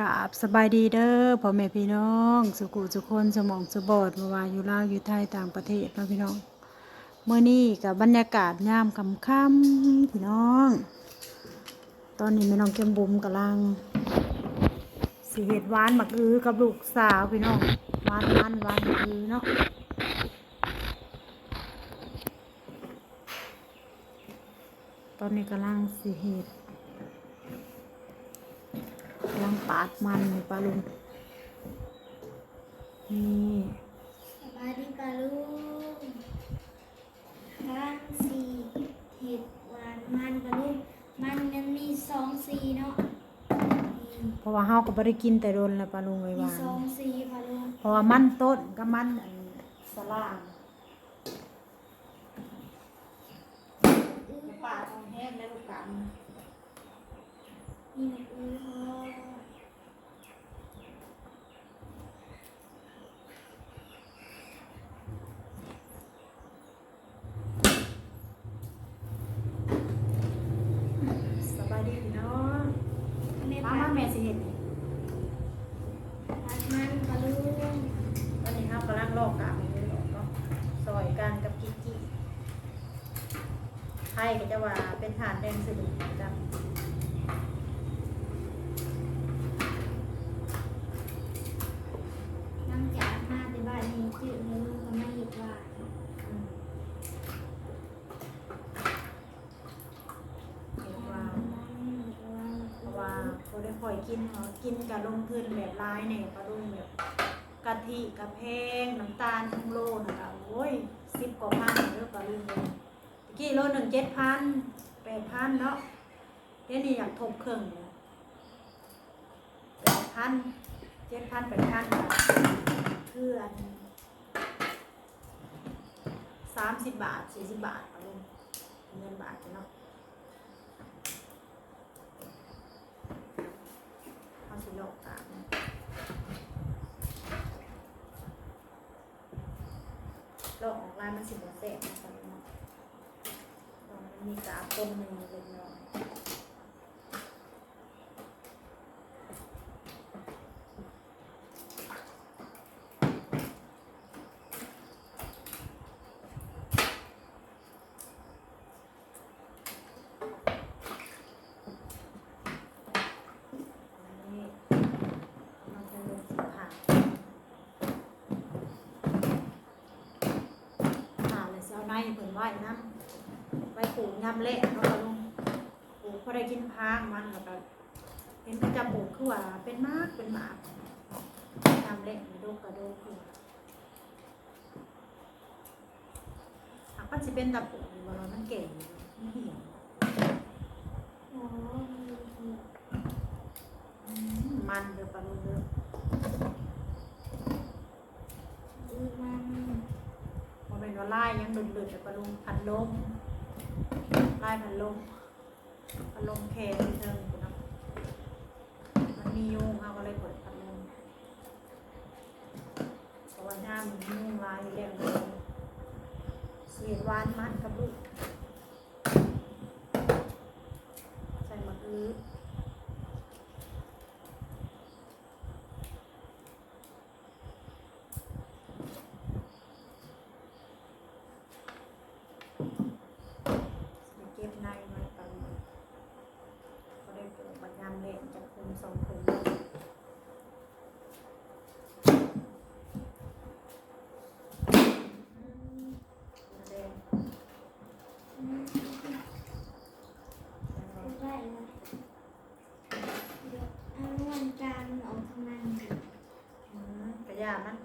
กราบสบายดีเด้อพ่อแม่พี่น้อง สุกุสุคนสมองสบอดมาวาอยู่ลาวอยู่ไทยต่างประเทศนะพี่น้องเมื่อนี้กับบรรยากาศยามค่ำๆพี่น้อง ตอนนี้แม่น้องเกมบุ๋มกำลังสีเห็ดหวานหมักอื้อกับลูกสาวพี่น้องหวานมันหวานหมักอื้อเนาะตอนนี้กำลังสีเห็ด กำลัง ปาดมันอยู่ปลาลุงนี่สบายดีปะลุงข้างสีเห็ดหวานมันปะลุงมันมันมีสองสีเนาะนี่เพราะว่าเฮาก็บ่ได้กินแต่โดนแล้วปลาลุงไว้มีวานสองสีปะลุงเพราะว่ามันต้นกับมันอันสลางอื้อปาดเอาแห้งแล้วลูกกัน มีหนักอื้อพอสบายดีพี่น้อง แม่ มา ปา มา ด แม่สิเฮ็ดนี่ ปาดมันปะลุง ตอนนี้เฮากำลังลอกกากอยู่เนาะซอย กิจิไทยก็จะว่าเป็นฐานแดงสนิทจังหลังจากมาแต่บ้านนี้จืดเลยก็มาเห็ดหวาอืมเห็นว่าเพราะว่าเขาได้คอยกินเนาะกินกับลงทุนแบบร้ายเนี่ยปลาดุงแบบ กะทิกะเพงน้ำตาลทั้งโลนะคะโอ้ยสิบกว่าพันเด้อปลาดุงเลยตะกี้โลหนึ่งเจ็ดพันแปดพันเนาะเดี๋ยวนี้อยากทบเครื่องเนี่ยแปดพันเจ็ดพันแปดพันคืออันสามสิบบาทสี่สิบบาทปลาดุงเงินบาทเนาะเอาสิโล กตามโลกออกลายมันสิบเศษนะครับเนาะมันมีกาปนหนึ่งเล็กน้อยอันนี้มันจะลงสีผ่านผ่านเลยสิเอาในเพิ่นไว้น้ำไว้ ปลูกยำเละเนาะค่ะลุงปลูกพอได้กินพางมันแล้วก็เห็นก็จะปลูกคือว่าเป็นมากเป็นหมากยำเละโดกกระโดกคือหากมันสิเป็นตะปลูกอยู่บ่เนามันเก่งอยู่มันเหี่ยวโอ้มีเห็ดอืมมันเด้อปลาลุงเด้ออื้อมันเป็นว่าไล่ยังหลุดๆแต่ปลาลุงพันลม ไล่พันลมพันลมแคร์ที่เทิงคุณนะมันมียุงเขาก็เลยเปิดพัดลมเพราะว่าหน้ามันยุงลายอยู่แล้วเสียดวานมัดกับลูกใส่มะอื้อเก็บในไว้ปลาลุงก็ได้เปิดบัดยามเล่นจากคุมสองคุม แดง อืมได้เลยเดี๋ยวเอาวันกลางออกทางนั้นค่ะ อืมกระยามัน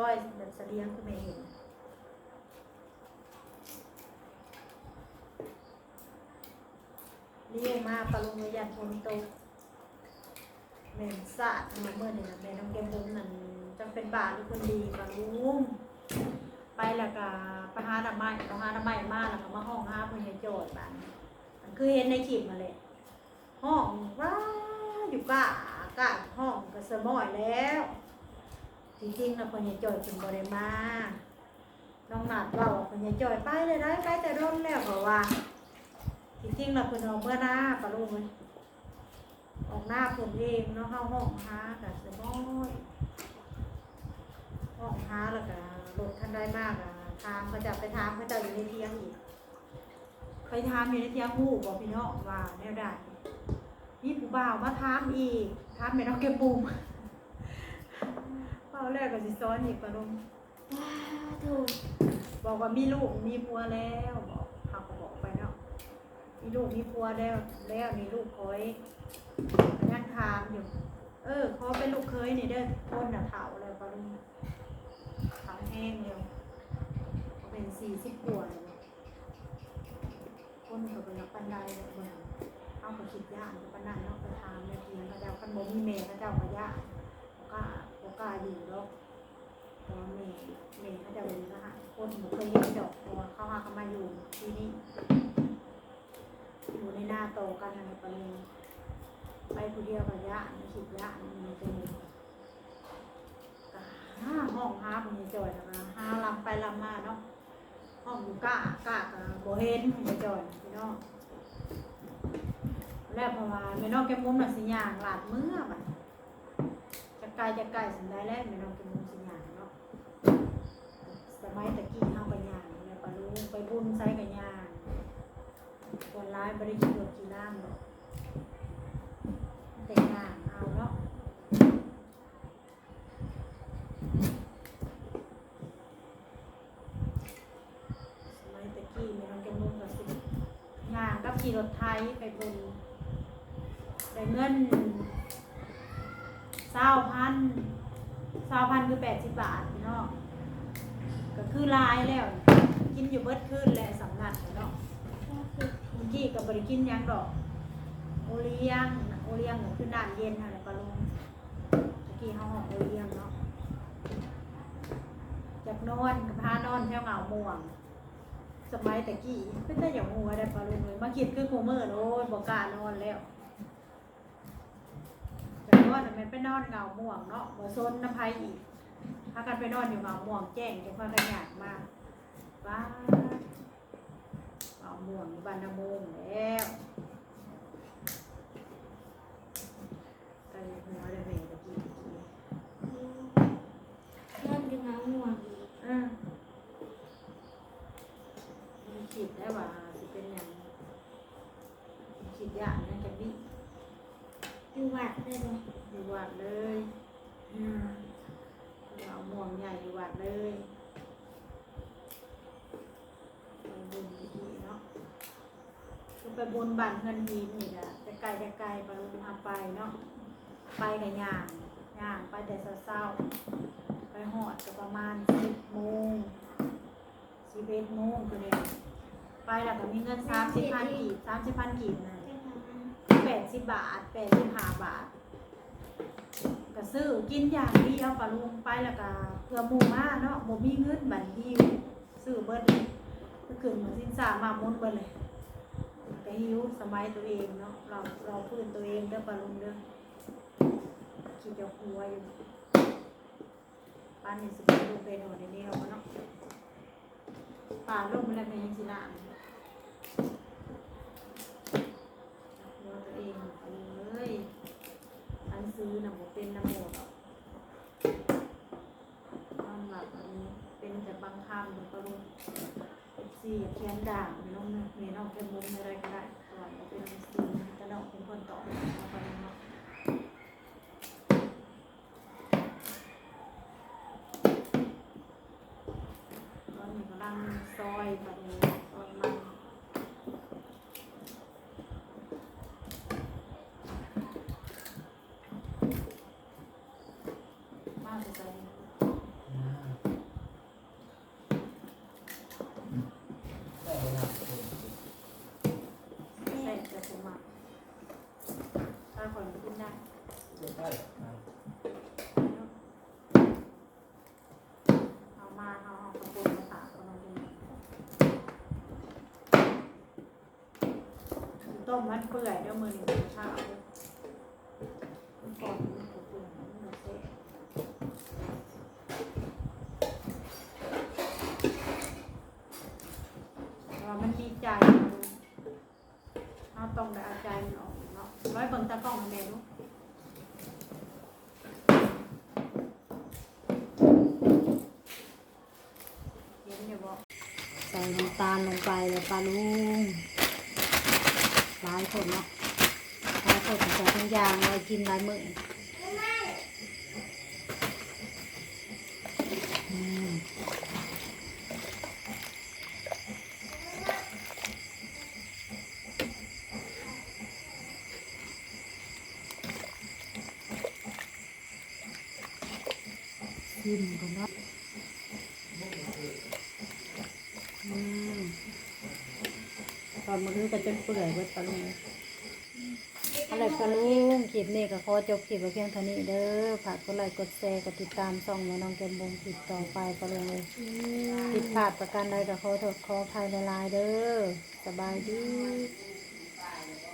ซอยแบบเสลียงคือไม่เห็นเลี้ยงมาปลาลงเยันพนตกแม่นสาดมาเมื่อเนี่นะแม่น้องแกมบุ้มนั่นจังเป็นบาทหรือคนดีปลาลุงไปแล้วก็ไปหาดอกไม้ต้องหาดอกไม้มาแล้วก็มาห้องหาเพื่อนให้โจทย์บ้านมันคือเห็นในคลิปมาเลยห้องว้าอยู่กะกะห้องก็สมอยแล้ว จริงๆนะคนยายจอยเป็นบริมาน้องหนาดเว่าว่าคนยายจอยไปเลยได้ใกล้แต่ร่นแล้วเพราะว่า จริงๆเราคนเอาเมื่อหน้าปลาลูกเลยออกหน้าผมเองเนาะเข้าห้องหากับสมอยห้องหาแล้วก็รถท่านได้มากอะถามเขาจะไปถามเขาจะอยู่ในเทียงอีกไปถามอยู่ในเทียงหูบอกพี่น้องว่าแนวใดนี่ผู้บ่าวมาถามอีกถามไม่ต้องเก็บปุ่ม เป้าแรกก็สิซ้อนอีกปะลุงว้าวถูกบอกว่ามีลูกมีผัวแล้วบอกเขาก็บอกไปเนาะมีลูกมีผัวแล้วแล้วมีลูกคอยยังถามอยู่ เออขอเป็นลูกเคยนี่เด้อคนน่ะเฒ่าแล้วปะลุงเฒ่าแห้งแล้วเป็นสี่สิบกว่าแล้วคนก็เป็นนักปันไดแบบเมืองเอาไปคิดย่านไปปานนั้นเนาะไปถามในเทียงพระเจ้าคันบ่มีแม่พระเจ้าก็ย่านบ่กล้าบ่ กล้าอยู่หรกตอนเมย์เมย์เขาจะเป็นทหารคนหนูเคยเห็นดอกตัวเขาหาเขามาอยู่ที่นี่อยู่ในหน้าโตกันอะไรประเด็นไปผู้เดียวกับยะมีขิดยะมีเป็นห้าห้องห้าเป็นจอยนะคะห้าลำไปลำมาเนาะห้องอยู่กะกะกับโบเฮนเป็นจอยพี่น้องแล้วพราะว่าแม่น้องแก้มมุมน่ะสิยางหลาดเมื่อบัด จะไกลจะไกลสิได้แล้วแม่น้องแก้มมุมสิย่าเนาะสมัยตะกี้เฮาไปย่างแล้วปลุงไปบุญไสกับย่าคนร้ายบ่ได้ขี่รถขี่น้ำหรอกแต่ย่างเอาเนาะสมัยตะกี้แม่น้องแก้มมุมก็สิย่างกับขี่รถไทยไปบุญไดเงินเศร้าพันเศร้า พันคือแปดสิบบาทพี่น้องก็คือลายแล้ว กินอยู่เบิดคืนแหละสำนักเนาะก็คือเมื่อกี้กับบริกินยังดอก โอเลี้ยงโอเลี้ยงคือน้ำเย็นอะไรปะลุงเมื่อกี้เขาหอกโอเลี้ยงเนาะจากนอนกับพานอนแถวเหงาม่วงสมัยตะกี้เป็นแต่อย่างหัวได้ปะลุงเลยมาคิดคือโคเมอร์โอ้ยบอกกล้ารนอนแล้ว นอนน่ะมันไปนอนเงาม่วงเนาะบ่ซนน้ำพายอีกพากันไปนอนอยู่เงาม่วงแจ้งจะควากันยากมากว้าเงาม่วงอยู่บ้านนาโมงแล้วไปหัวเลยแม่ตะกี้ตะกี้ เริ่มจะมาห่วงอีก เออมีคิดได้ว่าสิเป็นอย่างคิดยากนะจักดิ อยู่วัดเลยบ่ อยู่วัดเลยอืมเหงาม่วงใหญ่อยู่วัดเลยไปบุญตะกี้เนาะ ก็ ไปบนบ้านเพื่อนหินนี่แหละจะไกลจะไกลไปลงทาไปเนาะไปกับย่างย่างไปแต่เช้าๆไปหอดก็ประมาณสิบโมงสิบเอ็ดโมงคือเนี่ยไปแล้วก็มีเงินสามสิบพันกีบสามสิบพันกีบนะแปดสิบบาทแปดสิบห้าบาทก็ซื้อกินอย่างเดียวปลาลุงไปแล้วก็เพื่อมูมาเนาะบ่มีเงินบัตรดิวซื้อเบิดเลยก็ขึ้นมาสินสามาหมุนเบิดเลย ก็หิวสมัยตัวเองเนาะเราเราพื้นตัวเองเด้อปลาลุงเด้อคิดจะหัวอยู่ป้านนี่สิเป็นลูกเป็นหัวในนี้เราเนาะป่าลมแล้วแม่ยังสิละหัวตัวเองเลยอันซื้อหน่ะบ่เป็นน้ำหมดหรอกความหลับนี้เป็นแต่บางคำเด้อปลาลุง สี่เขียนด่างมีน้องนะมีน้อกเป็นมุมอะไรก็ได้สวรรค์เป็นสี่จะน้องเป็นคนต่อมาไปเนาะ ต้มมัดเปื่อยเด้อมือหนึ่งข้าวก่อนมันเปื่อยมันหมดเส้นว่ามันดีใจเอาตรงแต่อาใจมันออกเนาะร้อยเบิ่งตะกล้องแม่ดูใส่น้ำตาลลงไปเลยปลาลุง ลายคนเนาะหลายคนใส่ทั้งยางเลยกินหลายมื้ออืมชิมก่อนเนาะอืมต อนมื้อก็จนเปื่อยเบิดปลาลุงเลยอะไรปะลุงคลิปนี้ก็ขอจบคลิปไว้เพียงเท่านี้เด้อฝากกดไลค์กดแชร์กดติดตามช่องแม่น้องแกมบงคลิปต่อไปปลาลุงเลยผิดพลาดประการใดก็ขอโทษขออภัยหลายๆเด้อสบายดี